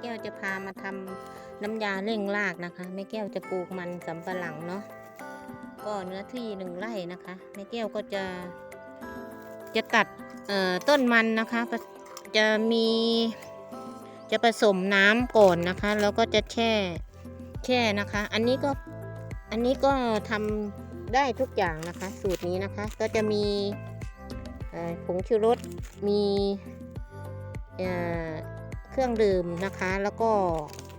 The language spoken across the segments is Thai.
แก้วจะพามาทำน้ำยาเร่งรากนะคะแม่แก้วจะปลูกมันสำปะหลังเนาะก็เนื้อที่หนึ่งไร่นะคะแม่แก้วก็จะจะตัดเอ่อต้นมันนะคะจะมีจะผสมน้ำก่อนนะคะ แล้วก็จะแช่แช่นะคะ อันนี้ก็อันนี้ก็ทำได้ทุกอย่างนะคะ สูตรนี้นะคะก็จะมีผงชูรสมี เครื่องดื่มนะคะ แล้วก็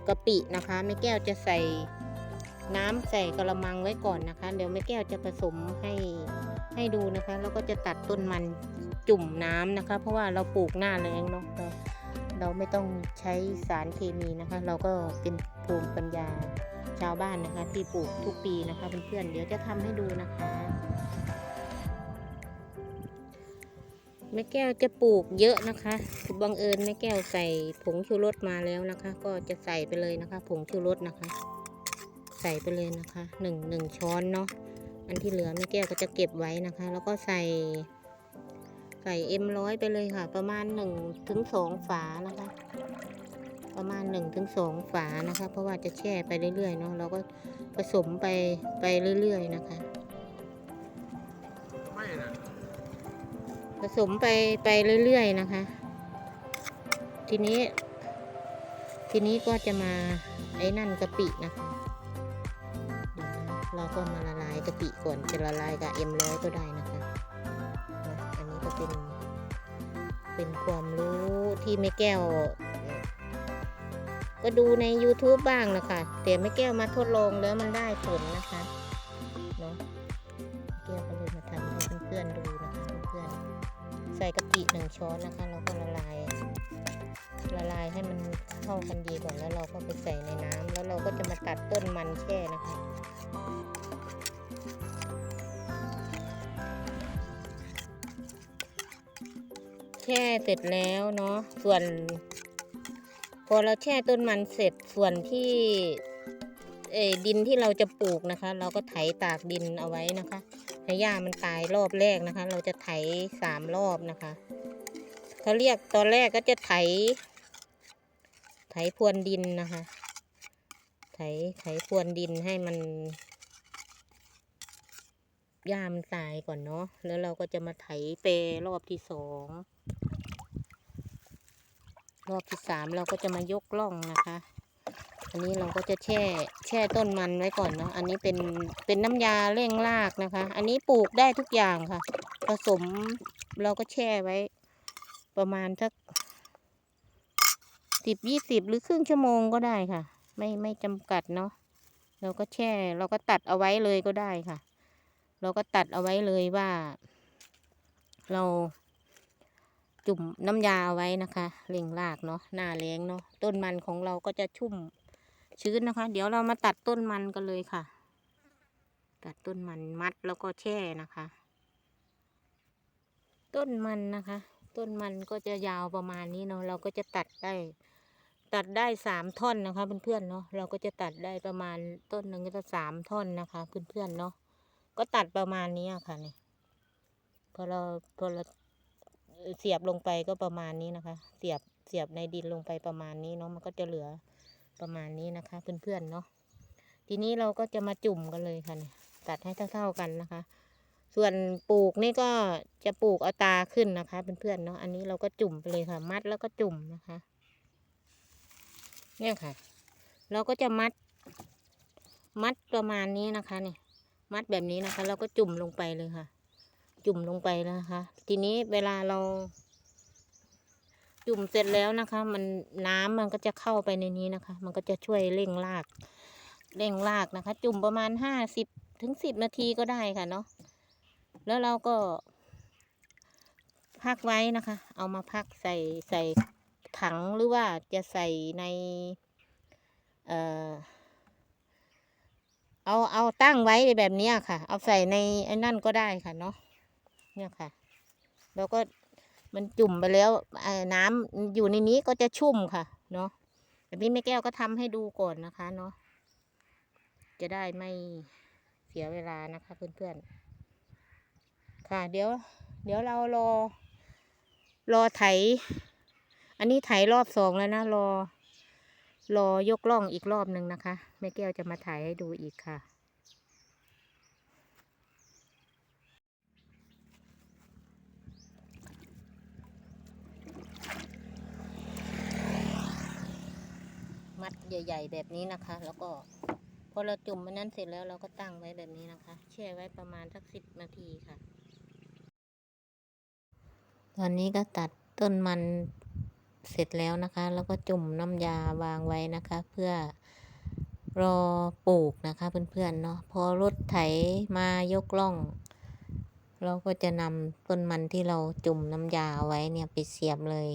กะปินะคะแม่แก้วจะใส่น้ำใส่กระมังไว้ก่อนนะคะ เดี๋ยวแม่แก้วจะผสมให้ให้ดูนะคะ แล้วก็จะตัดต้นมันจุ่มน้ำนะคะ เพราะว่าเราปลูกหน้าแรงเนาะเราเราไม่ต้องใช้สารเคมีนะคะ เราก็เป็นภูมิปัญญาชาวบ้านนะคะ ที่ปลูกทุกปีนะคะเพื่อนๆเดี๋ยวจะทำให้ดูนะคะ แม่แก้วจะปลูกเยอะนะคะบังเอิญแม่แก้วใส่ผงชูรสมาแล้วนะคะ ก็จะใส่ไปเลยนะคะ ผงชูรสนะคะ ใส่ไปเลยนะคะหนึ่งหนึ่งช้อนเนาะอันที่เหลือแม่แก้วก็จะเก็บไว้นะคะ แล้วก็ใส่ใส่เอ็มร้อยไปเลยค่ะ ประมาณหนึ่งถึงสองฝานะคะ ประมาณหนึ่งถึงสองฝานะคะ เพราะว่าจะแช่ไปเรื่อยๆเนาะเราก็ผสมไปไปเรื่อยๆนะคะ ผสมไปไปเรื่อยๆนะคะ ทีนี้ ทีนี้ก็จะมาไอ้นั่นกะปินะคะเราก็มาละลายกะปิก่อนจะละลายกับเอ็มร้อยก็ได้นะคะนะอันนี้ก็เป็นเป็นความรู้ที่แม่แก้ว ก็ดูใน YouTube บ้างนะคะแต่แม่แก้วมาทดลองแล้วมันได้ผลนะคะ ใส่กะปิหนึ่งช้อนนะคะเราก็ละลาย ละลายให้มันเข้ากันดีก่อนแล้วเราก็ไปใส่ในน้ำแล้วเราก็จะมาตัดต้นมันแช่นะคะแช่เสร็จแล้วเนาะส่วน พอเราแช่ต้นมันเสร็จส่วนที่ดินที่เราจะปลูกนะคะ เราก็ไถตากดินเอาไว้นะคะ ให้หญ้ามันตายรอบแรกนะคะ เราจะไถสามรอบนะคะเขาเรียกตอนแรกก็จะไถ ไถพรวนดินนะคะ ไถไถพรวนดินให้มันหญ้ามันตายก่อนเนาะแล้วเราก็จะมาไถเปรรอบที่สองรอบที่สามเราก็จะมายกล่องนะคะ อันนี้เราก็จะแช่แช่ต้นมันไว้ก่อนเนาะ อันนี้เป็นเป็นน้ำยาเร่งรากนะคะ อันนี้ปลูกได้ทุกอย่างค่ะ ผสมเราก็แช่ไว้ ประมาณสักสิบยี่สิบหรือครึ่งชั่วโมงก็ได้ค่ะ ไม่ไม่จำกัดเนาะ เราก็แช่ เราก็ตัดเอาไว้เลยก็ได้ค่ะ เราก็ตัดเอาไว้เลยว่า เราจุ่มน้ำยาเอาไว้นะคะ เร่งรากเนาะ หน้าแรงเนาะ ต้นมันของเราก็จะชุ่ม ชื้นนะคะ เดี๋ยวเรามาตัดต้นมันกันเลยค่ะ ตัดต้นมันมัดแล้วก็แช่นะคะ ต้นมันนะคะ ต้นมันก็จะยาวประมาณนี้เนาะเราก็จะตัดได้ ตัดได้สามท่อนนะคะเพื่อนๆเนาะเราก็จะตัดได้ประมาณต้นหนึ่งก็จะสามท่อนนะคะเพื่อนๆเนาะก็ตัดประมาณนี้ค่ะเนี่ยพอเราพอเราเสียบลงไปก็ประมาณนี้นะคะ เสียบเสียบในดินลงไปประมาณนี้เนาะมันก็จะเหลือ ประมาณนี้นะคะ เพื่อนๆเนาะทีนี้เราก็จะมาจุ่มกันเลยค่ะเนี่ยตัดให้เท่า ๆกันนะคะ ส่วนปลูกนี่ก็จะปลูกเอาตาขึ้นนะคะเพื่อนๆเนาะอันนี้เราก็จุ่มไปเลยค่ะ มัดแล้วก็จุ่มนะคะ เนี่ยค่ะ เราก็จะมัด มัดประมาณนี้นะคะเนี่ยมัดแบบนี้นะคะ เราก็จุ่มลงไปเลยค่ะ จุ่มลงไปแล้วนะคะ ทีนี้เวลาเรา จุ่มเสร็จแล้วนะคะ มันน้ำมันก็จะเข้าไปในนี้นะคะ มันก็จะช่วยเร่งรากเร่งรากนะคะ จุ่มประมาณห้าสิบถึงสิบนาทีก็ได้ค่ะเนาะแล้วเราก็ พักไว้นะคะ เอามาพักใส่ใส่ถังหรือว่าจะใส่ใน เอ่อเอาเอาตั้งไว้แบบนี้ค่ะ เอาใส่ในไอ้นั่นก็ได้ค่ะเนาะเนี่ยค่ะแล้วก็ มันจุ่มไปแล้วน้ำอยู่ในนี้ก็จะชุ่มค่ะ เนาะแบบนี้แม่แก้วก็ทำให้ดูก่อนนะคะเนาะจะได้ไม่เสียเวลานะคะเพื่อนๆ ค่ะ เดี๋ยว เดี๋ยวเรารอ รอไถ อันนี้ไถรอบสองแล้วนะ รอ รอยกล่องอีกรอบหนึ่งนะคะแม่แก้วจะมาถ่ายให้ดูอีกค่ะ มั ดใหญ่ ๆ แบบนี้นะคะ แล้วก็พอเราจุ่มมันนั้นเสร็จแล้วเราก็ตั้งไว้แบบนี้นะคะ แช่ไว้ประมาณสักสิบนาทีค่ะ ตอนนี้ก็ตัดต้นมันเสร็จแล้วนะคะ แล้วก็จุ่มน้ำยาวางไว้นะคะ เพื่อรอปลูกนะคะเพื่อนๆเนาะพอรถไถมายกล่อง เราก็จะนำต้นมันที่เราจุ่มน้ำยาเอาไว้เนี่ยไปเสียบเลย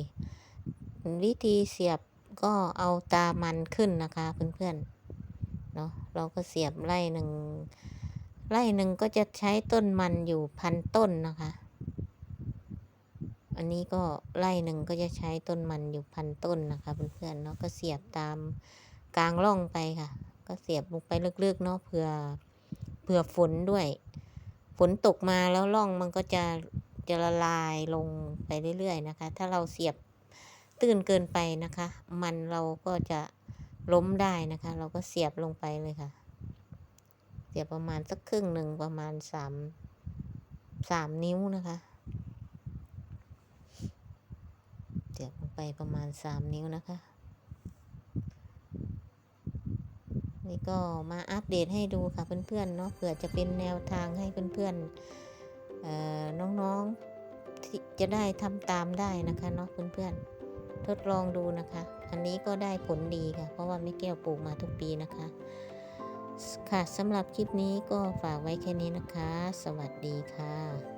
วิธีเสียบ ก็เอาตามันขึ้นนะคะเพื่อนๆเนาะเราก็เสียบไร่หนึ่งไร่หนึ่งก็จะใช้ต้นมันอยู่พันต้นนะคะ อันนี้ก็ไร่หนึ่งก็จะใช้ต้นมันอยู่พันต้นนะคะเพื่อนๆเนาะก็เสียบตามกลางร่องไปค่ะ ก็เสียบลงไปลึกๆเนาะเผื่อเผื่อฝนด้วย ฝนตกมาแล้วร่องมันก็จะจะละลายลงไปเรื่อยๆนะคะ ถ้าเราเสียบ ตื้นเกินไปนะคะ มันเราก็จะล้มได้นะคะ เราก็เสียบลงไปเลยค่ะ เสียบประมาณสักครึ่งหนึ่งประมาณสามสามนิ้วนะคะ เสียบลงไปประมาณสามนิ้วนะคะ นี่ก็มาอัปเดตให้ดูค่ะเพื่อนๆเนาะเผื่อจะเป็นแนวทางให้เพื่อนๆเอ่อน้องๆที่จะได้ทำตามได้นะคะเนาะเพื่อนๆ ทดลองดูนะคะ อันนี้ก็ได้ผลดีค่ะ เพราะว่าไม่แก้วปลูกมาทุกปีนะคะ ค่ะสำหรับคลิปนี้ก็ฝากไว้แค่นี้นะคะ สวัสดีค่ะ